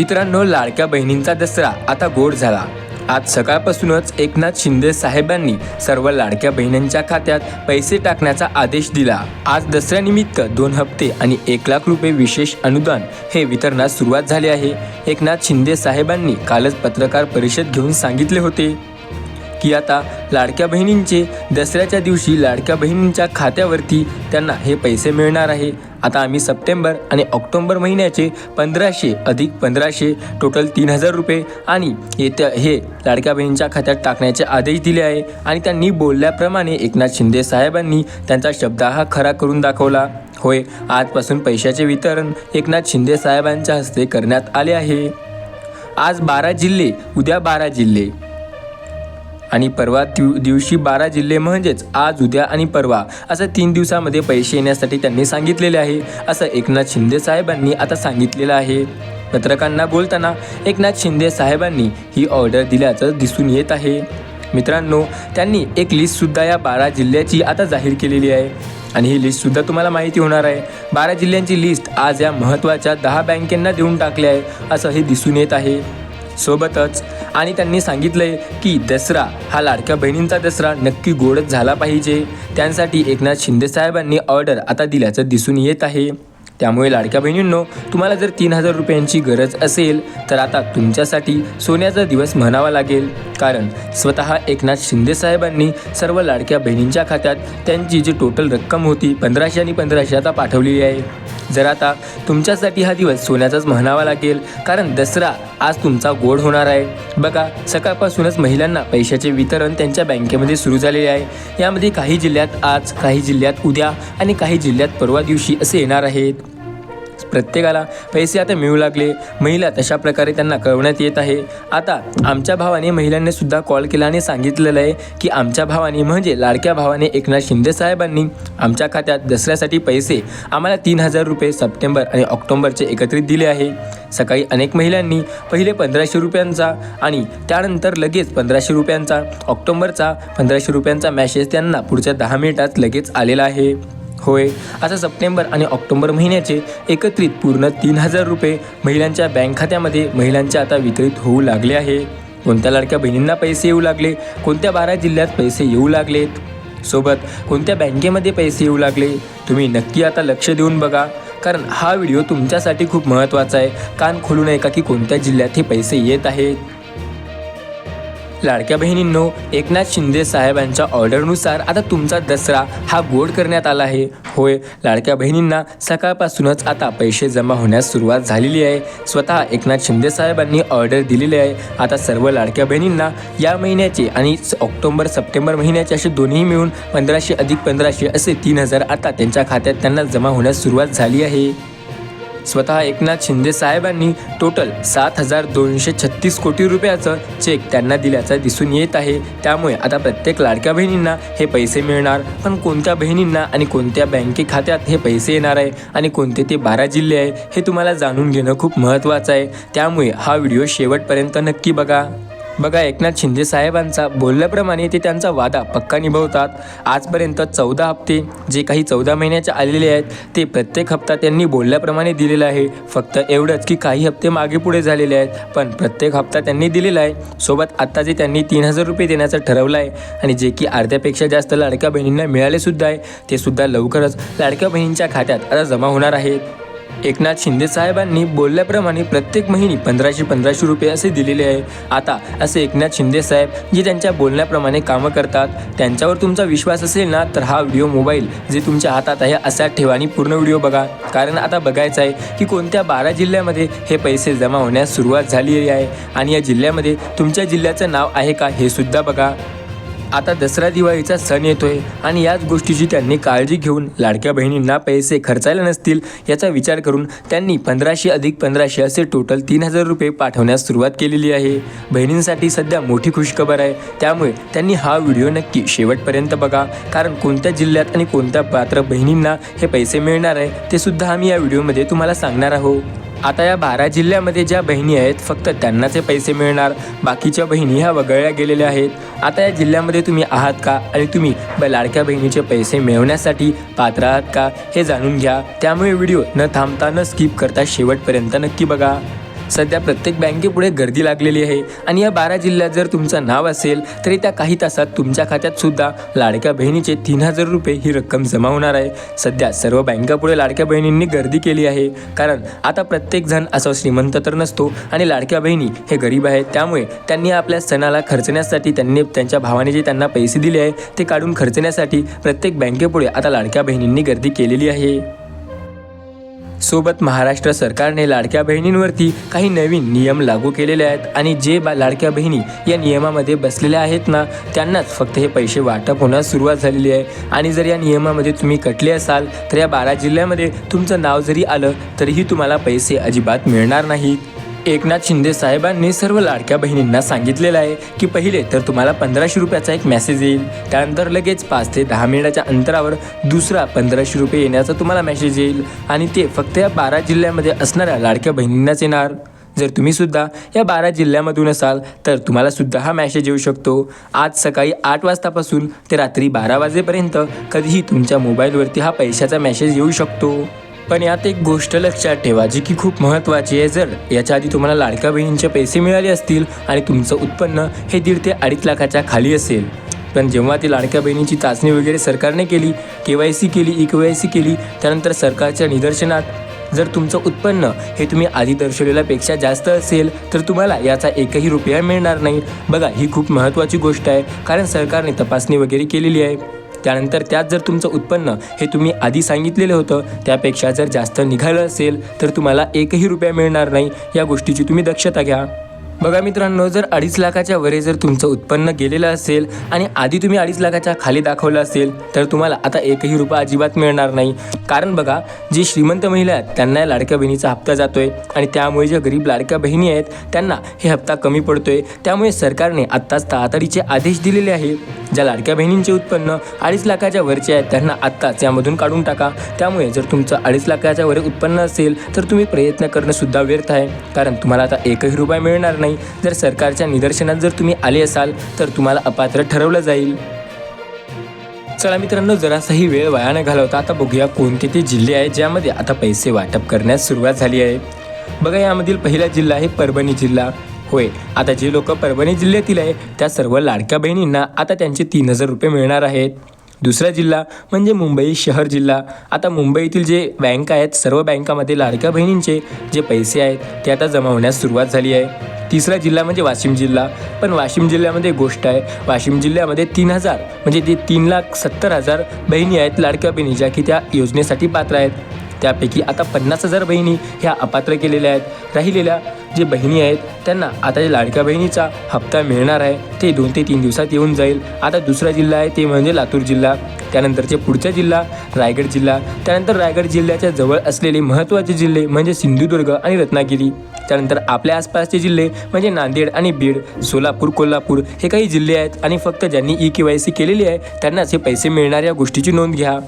मित्रांनो लाडक्या बहिणींचा दसरा आता गोड झाला. आज सकाळपासूनच एकनाथ शिंदे साहेबांनी सर्व लाडक्या बहिणींच्या खात्यात पैसे टाकण्याचा आदेश दिला. आज दसऱ्यानिमित्त दोन हप्ते आणि एक लाख रुपये विशेष अनुदान हे वितरणास सुरुवात झाली आहे. एकनाथ शिंदे साहेबांनी कालच पत्रकार परिषद घेऊन सांगितले होते. की आता लाडक्या बहिणींचे दसऱ्याच्या दिवशी लाडक्या बहिणींच्या खात्यावरती त्यांना हे पैसे मिळणार आहे. आता आम्ही सप्टेंबर आणि ऑक्टोंबर महिन्याचे पंधराशे अधिक पंधराशे टोटल तीन हजार रुपये आणि येत्या हे लाडक्या बहिणींच्या खात्यात टाकण्याचे आदेश दिले आहे आणि त्यांनी बोलल्याप्रमाणे एकनाथ शिंदे साहेबांनी त्यांचा शब्द हा खरा करून दाखवला. होय आजपासून पैशाचे वितरण एकनाथ शिंदे साहेबांच्या हस्ते करण्यात आले आहे. आज बारा जिल्हे उद्या बारा जिल्हे. आणि परवा दिव दिवशी बारा जिल्हे म्हणजेच आज उद्या आणि परवा असं तीन दिवसामध्ये पैसे येण्यासाठी त्यांनी सांगितलेले आहे असं एकनाथ शिंदे साहेबांनी आता सांगितलेलं आहे. पत्रकारांना बोलताना एकनाथ शिंदे साहेबांनी ही ऑर्डर दिल्याचं दिसून येत आहे. मित्रांनो त्यांनी एक लिस्टसुद्धा या बारा जिल्ह्याची आता जाहीर केलेली आहे. आणि ही लिस्टसुद्धा तुम्हाला माहिती होणार आहे. बारा जिल्ह्यांची लिस्ट आज या महत्त्वाच्या दहा बँकेंना देऊन टाकली आहे असं हे दिसून येत आहे. सोबतच. आणि त्यांनी सांगितलंय की दसरा हा लाडक्या बहिणींचा दसरा नक्की गोडच झाला पाहिजे. त्यांसाठी एकनाथ शिंदे साहेबांनी ऑर्डर आता दिल्याचं दिसून येत आहे. त्यामुळे लाडक्या बहिणींनो तुम्हाला जर तीन हजार रुपयांची गरज असेल तर आता तुमच्यासाठी सोन्याचा दिवस म्हणावा लागेल. कारण स्वतः एकनाथ शिंदे साहेबांनी सर्व लाडक्या बहिणींच्या खात्यात त्यांची जी टोटल रक्कम होती पंधराशे आणि पंधराशे आता पाठवलेली आहे. जर आता तुमच्यासाठी हा दिवस सोन्याचाच म्हणावा लागेल कारण दसरा आज तुमचा गोड होणार आहे. बघा सकाळपासूनच महिलांना पैशाचे वितरण त्यांच्या बँकेमध्ये सुरू झालेले आहे. यामध्ये काही जिल्ह्यात आज काही जिल्ह्यात उद्या आणि काही जिल्ह्यात परवा दिवशी असे येणार आहेत. प्रत्येकाला पैसे आता मिळू लागले. महिला तशा प्रकारे त्यांना कळवण्यात येत आहे. आता आमच्या भावाने महिलांनी सुद्धा कॉल केला आणि सांगितलेलं आहे की आमच्या भावाने म्हणजे लाडक्या भावाने एकनाथ शिंदे साहेबांनी आमच्या खात्यात दसऱ्यासाठी पैसे आम्हाला तीन हजार रुपये सप्टेंबर आणि ऑक्टोबरचे एकत्रित दिले आहे. सकाळी अनेक महिलांनी पहिले पंधराशे रुपयांचा आणि त्यानंतर लगेच पंधराशे रुपयांचा ऑक्टोबरचा पंधराशे रुपयांचा मॅसेज त्यांना पुढच्या दहा मिनिटात लगेच आलेला आहे. होय. आता सप्टेंबर आणि ऑक्टोबर महिन्याचे एकत्रित पूर्ण तीन हजार रुपये महिलांच्या बँक खात्यामध्ये महिलांच्या आता वितरित होऊ लागले आहे. कोणत्या लाडक्या बहिणींना पैसे येऊ लागले? कोणत्या बारा जिल्ह्यात पैसे येऊ लागलेत? सोबत कोणत्या बँकेमध्ये पैसे येऊ लागले? तुम्ही नक्की आता लक्ष देऊन बघा. कारण हा व्हिडिओ तुमच्यासाठी खूप महत्त्वाचा आहे. कान खोलू नये का की कोणत्या जिल्ह्यात हे पैसे येत आहेत. लाडक्या बहिणींनो एकनाथ शिंदे साहेबांच्या ऑर्डरनुसार आता तुमचा दसरा हा गोड करण्यात आला आहे. होय लाडक्या बहिणींना सकाळपासूनच आता पैसे जमा होण्यास सुरुवात झालेली आहे. स्वतः एकनाथ शिंदे साहेबांनी ऑर्डर दिलेली आहे. आता सर्व लाडक्या बहिणींना या महिन्याचे आणि स- ऑक्टोबर सप्टेंबर महिन्याचे असे दोन्ही मिळून पंधराशे अधिक पंधराशे असे तीन हजार आता त्यांच्या खात्यात त्यांना जमा होण्यास सुरुवात झाली आहे. स्वतः एकनाथ शिंदे साहेबांनी टोटल सात हजार दोनशे छत्तीस कोटी रुपयाचं चेक त्यांना दिल्याचं दिसून येत आहे. त्यामुळे आता प्रत्येक लाडक्या बहिणींना हे पैसे मिळणार. पण कोणत्या बहिणींना आणि कोणत्या बँके खात्यात हे पैसे येणार आहे? आणि कोणते ते बारा जिल्हे आहे? हे तुम्हाला जाणून घेणं खूप महत्त्वाचं आहे. त्यामुळे हा व्हिडिओ शेवटपर्यंत नक्की बघा. बघा एकनाथ शिंदे साहेबांचा बोलल्याप्रमाणे ते त्यांचा वादा पक्का निभवतात. आजपर्यंत चौदा हप्ते जे काही चौदा महिन्याचे आलेले आहेत ते प्रत्येक हप्ता त्यांनी बोलल्याप्रमाणे दिलेला आहे. फक्त एवढंच की काही हप्ते मागे पुढे झालेले आहेत पण प्रत्येक हप्ता त्यांनी दिलेला आहे. सोबत आत्ता जे त्यांनी तीन हजार रुपये देण्याचं ठरवलं आहे आणि जे की अर्ध्यापेक्षा जास्त लाडक्या बहिणींना मिळालेसुद्धा आहे ते सुद्धा लवकरच लाडक्या बहिणींच्या खात्यात आता जमा होणार आहेत एकनाथ शिंदे साहेबांनी बोलल्याप्रमाणे प्रत्येक महिने पंधराशे पंधराशे रुपये असे दिलेले आहे. आता असे एकनाथ शिंदे साहेब जे त्यांच्या बोलण्याप्रमाणे कामं करतात त्यांच्यावर तुमचा विश्वास असेल ना तर हा व्हिडिओ मोबाईल जे तुमच्या हातात आहे असा ठेवा आणि पूर्ण व्हिडिओ बघा. कारण आता बघायचं आहे की कोणत्या बारा जिल्ह्यामध्ये हे पैसे जमा होण्यास सुरुवात झालेली आहे आणि या जिल्ह्यामध्ये तुमच्या जिल्ह्याचं नाव आहे का हे सुद्धा बघा. आता दसरा दिवाळीचा सण येतोय आणि याच गोष्टीची त्यांनी काळजी घेऊन लाडक्या बहिणींना पैसे खर्चायला नसतील याचा विचार करून त्यांनी पंधराशे अधिक पंधराशे असे टोटल तीन हजार रुपये पाठवण्यास सुरुवात केलेली आहे. बहिणींसाठी सध्या मोठी खुशखबर आहे. त्यामुळे त्यांनी हा व्हिडिओ नक्की शेवटपर्यंत बघा. कारण कोणत्या जिल्ह्यात आणि कोणत्या पात्र बहिणींना हे पैसे मिळणार आहे ते सुद्धा आम्ही या व्हिडिओमध्ये तुम्हाला सांगणार आहोत. आता या बारा जिल्ह्यामध्ये ज्या बहिणी आहेत फक्त त्यांनाच हे पैसे मिळणार. बाकीच्या बहिणी ह्या वगळल्या गेलेल्या आहेत. आता या जिल्ह्यामध्ये तुम्ही आहात का? आणि तुम्ही ब लाडक्या बहिणीचे पैसे मिळवण्यासाठी पात्र आहात का? हे जाणून घ्या. त्यामुळे व्हिडिओ न थांबता न स्किप करता शेवटपर्यंत नक्की बघा. सध्या प्रत्येक बँकेपुढे गर्दी लागलेली आहे. आणि या बारा जिल्ह्यात जर तुमचं नाव असेल तरी त्या काही तासात तुमच्या खात्यात सुद्धा लाडक्या बहिणीचे तीन हजार रुपये ही रक्कम जमा होणार आहे. सध्या सर्व बँकापुढे लाडक्या बहिणींनी गर्दी केली आहे. कारण आता प्रत्येक जण असा श्रीमंत तर नसतो आणि लाडक्या बहिणी हे गरीब आहेत. त्यामुळे त्यांनी आपल्या सणाला खर्चण्यासाठी त्यांनी त्यांच्या भावाने जे त्यांना पैसे दिले आहे ते काढून खर्चण्यासाठी प्रत्येक बँकेपुढे आता लाडक्या बहिणींनी गर्दी केलेली आहे. सोबत महाराष्ट्र सरकारने लाडक्या बहिणींवरती काही नवीन नियम लागू केलेले आहेत. आणि जे बा लाडक्या बहिणी या नियमामध्ये बसलेल्या आहेत ना त्यांनाच फक्त हे पैसे वाटप होण्यास सुरुवात झालेली आहे. आणि जर या नियमामध्ये तुम्ही कटले असाल तर या बारा जिल्ह्यामध्ये तुमचं नाव जरी आलं तरीही तुम्हाला पैसे अजिबात मिळणार नाहीत. एकनाथ शिंदे साहेबांनी सर्व लाडक्या बहिणींना सांगितलेलं आहे की पहिले तर तुम्हाला पंधराशे रुपयाचा एक मेसेज येईल. त्यानंतर लगेच पाच ते दहा मिनिटाच्या अंतरावर दुसरा पंधराशे रुपये येण्याचा तुम्हाला मेसेज येईल. आणि ते फक्त या बारा जिल्ह्यामध्ये असणाऱ्या लाडक्या बहिणींनाच येणार. जर तुम्ही सुद्धा या बारा जिल्ह्यामधून असाल तर तुम्हाला सुद्धा हा मॅसेज येऊ शकतो. आज सकाळी आठ वाजतापासून ते रात्री बारा वाजेपर्यंत कधीही तुमच्या मोबाईलवरती हा पैशाचा मेसेज येऊ शकतो. पण यात एक गोष्ट लक्षात ठेवा जी की खूप महत्त्वाची आहे. जर याच्या आधी तुम्हाला लाडक्या बहिणींचे पैसे मिळाले असतील आणि तुमचं उत्पन्न हे दीड ते अडीच लाखाच्या खाली असेल पण जेव्हा ती लाडक्या बहिणीची चाचणी वगैरे सरकारने केली के वाय सी केली ई के वाय सी केली त्यानंतर सरकारच्या निदर्शनात जर तुमचं उत्पन्न हे तुम्ही आधी दर्शवलेल्यापेक्षा जास्त असेल तर तुम्हाला याचा एकही रुपया मिळणार नाही. बघा ही खूप महत्त्वाची गोष्ट आहे कारण सरकारने तपासणी वगैरे केलेली आहे. त्यानंतर त्यात जर तुमचं उत्पन्न हे तुम्ही आधी सांगितलेलं होतं त्यापेक्षा जर जास्त निघालं असेल तर तुम्हाला एकही रुपया मिळणार नाही. या गोष्टीची तुम्ही दक्षता घ्या. बघा मित्रांनो जर अडीच लाखाच्या वरे जर तुमचं उत्पन्न गेलेलं असेल आणि आधी तुम्ही अडीच लाखाच्या खाली दाखवलं असेल तर तुम्हाला आता एकही रुपया अजिबात मिळणार नाही. कारण बघा जी श्रीमंत महिला आहेत त्यांना या लाडक्या बहिणीचा हप्ता जातोय आणि त्यामुळे ज्या गरीब लाडक्या बहिणी आहेत त्यांना हे हप्ता कमी पडतोय. त्यामुळे सरकारने आत्ताच तातडीचे आदेश दिलेले आहे ज्या लाडक्या बहिणींचे उत्पन्न अडीच लाखाच्या वरचे आहेत त्यांना आत्ताच यामधून काढून टाका. त्यामुळे जर तुमचं अडीच लाखाच्या वर उत्पन्न असेल तर तुम्ही प्रयत्न करणं सुद्धा व्यर्थ आहे. कारण तुम्हाला आता एकही रुपया मिळणार नाही. जर सरकारच्या निदर्शनात जर तुम्ही आले असाल तर तुम्हाला अपात्र ठरवलं जाईल. चला मित्रांनो जरासाही वेळ वाया न घालवता आता बघूया कोणते ते जिल्हे आहेत ज्यामध्ये आता पैसे वाटप करण्यास सुरुवात झाली आहे. बघा यामधील पहिला जिल्हा आहे परभणी जिल्हा. होय आता जे लोक परभणी जिल्ह्यातील आहे त्या सर्व लाडक्या बहिणींना आता त्यांचे तीन हजार रुपये मिळणार आहेत. दुसरा जिल्हा म्हणजे मुंबई शहर जिल्हा. आता मुंबईतील जे बँक आहेत सर्व बँकामध्ये लाडक्या बहिणींचे जे पैसे आहेत ते आता जमा होण्यास सुरुवात झाली आहे. तिसरा जिल्हा म्हणजे वाशिम जिल्हा. पण वाशिम जिल्ह्यामध्ये गोष्ट आहे. वाशिम जिल्ह्यामध्ये तीन हजार म्हणजे ते तीन लाख सत्तर हजार बहिणी आहेत लाडक्या बहिणी ज्या की त्या योजनेसाठी पात्र आहेत. त्यापैकी आता पन्नास हजार बहिणी ह्या अपात्र केलेल्या आहेत. राहिलेल्या जे बहिणी आहेत त्यांना आता जे लाडक्या बहिणीचा हप्ता मिळणार आहे ते दोन ते तीन दिवसात येऊन जाईल. आता दुसरा जिल्हा आहे ते म्हणजे लातूर जिल्हा. त्यानंतरचे पुढचा जिल्हा रायगड जिल्हा. त्यानंतर रायगड जिल्ह्याच्या जवळ असलेले महत्त्वाचे जिल्हे म्हणजे सिंधुदुर्ग आणि रत्नागिरी. त्यानंतर आपल्या आसपासचे जिल्हे म्हणजे नांदेड आणि बीड सोलापूर कोल्हापूर हे काही जिल्हे आहेत आणि फक्त ज्यांनी ई के वाय सी केलेली आहे त्यांनाच हे पैसे मिळणार या गोष्टीची नोंद घ्या.